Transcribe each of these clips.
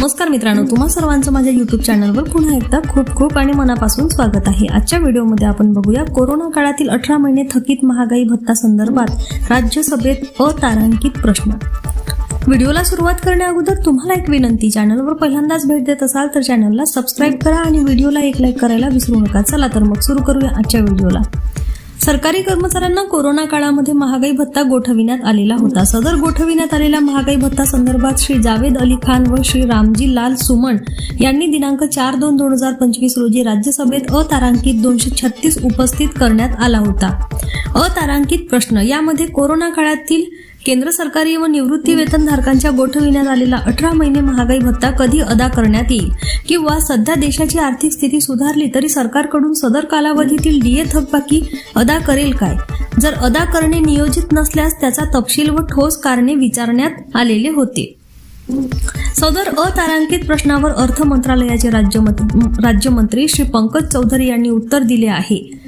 नमस्कार मित्रांनो तुम्हा सर्वांचं माझ्या युट्यूब चॅनलवर पुन्हा एकदा खूप खूप आणि मनापासून स्वागत आहे. आजच्या व्हिडिओमध्ये आपण बघूया कोरोना काळातील अठरा महिने थकीत महागाई भत्ता संदर्भात राज्यसभेत अतारांकित प्रश्न. व्हिडिओला सुरुवात करण्याअगोदर तुम्हाला एक विनंती चॅनलवर पहिल्यांदाच भेट देत असाल तर चॅनलला सबस्क्राईब करा आणि व्हिडिओला एक लाईक करायला विसरू नका. चला तर मग सुरू करूया आजच्या व्हिडिओला. सरकारी कर्मचाऱ्यांना कोरोना काळामध्ये महागाई भत्ता गोठविण्यात आलेला होता. सदर गोठविण्यात आलेल्या महागाई भत्ता संदर्भात श्री जावेद अली खान व श्री रामजी लाल सुमन यांनी दिनांक चार दोन दोन हजार पंचवीस रोजी राज्यसभेत अतारांकित दोनशे छत्तीस उपस्थित करण्यात आला होता. अतारांकित प्रश्न यामध्ये कोरोना काळातील केंद्र सरकारी व निवृत्ती वेतनधारकांच्या गोठविण्यात आलेला अठरा महिने महागाई भत्ता कधी अदा करण्यात येईल? किंवा सध्या देशाची आर्थिक स्थिती सुधारली तरी सरकारकडून सदर कालावधीतील डीए थकबाकी अदा करेल काय? जर अदा करणे नियोजित नसल्यास त्याचा तपशील व ठोस कारणे विचारण्यात आलेले होते. सदर अतारांकित प्रश्नावर अर्थ मंत्रालयाचे राज्यमंत्री राज्यमंत्री श्री पंकज चौधरी यांनी उत्तर दिले आहे.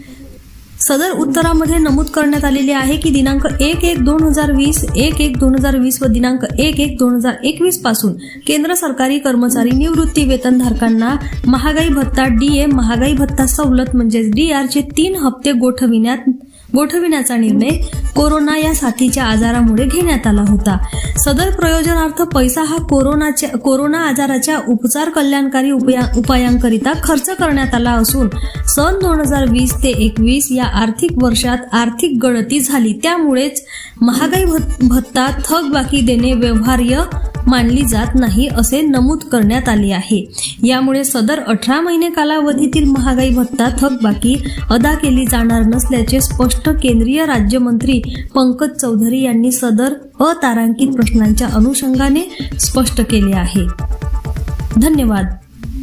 सदर उत्तरामध्ये नमूद करण्यात आलेले आहे की दिनांक एक एक दोन हजार वीस एक एक दोन हजार वीस व दिनांक एक एक दोन हजार एकवीसपासून केंद्र सरकारी कर्मचारी निवृत्ती वेतनधारकांना महागाई भत्ता डीए महागाई भत्ता सवलत म्हणजेच डी आरचे तीन हप्ते गोठविण्यात गोठविण्याचा निर्णय कोरोना या साथीच्या आजारामुळे घेण्यात आला होता. सदर प्रयोजनार्थ पैसा हा कोरोनाच्या कोरोना आजाराच्या उपचार कल्याणकारी उपाया उपायांकरिता खर्च करण्यात आला असून सन दोन हजार वीस ते एकवीस या आर्थिक वर्षात आर्थिक गळती झाली. त्यामुळेच महागाई भत्ता थकबाकी देणे व्यवहार्य मानली जात नाही असे नमूद करण्यात आले आहे. यामुळे सदर अठरा महिने कालावधीतील महागाई भत्ता थकबाकी अदा केली जाणार नसल्याचे स्पष्ट केंद्रीय राज्यमंत्री पंकज चौधरी यांनी सदर अतारांकित प्रश्नांच्या अनुषंगाने स्पष्ट केले आहे. धन्यवाद.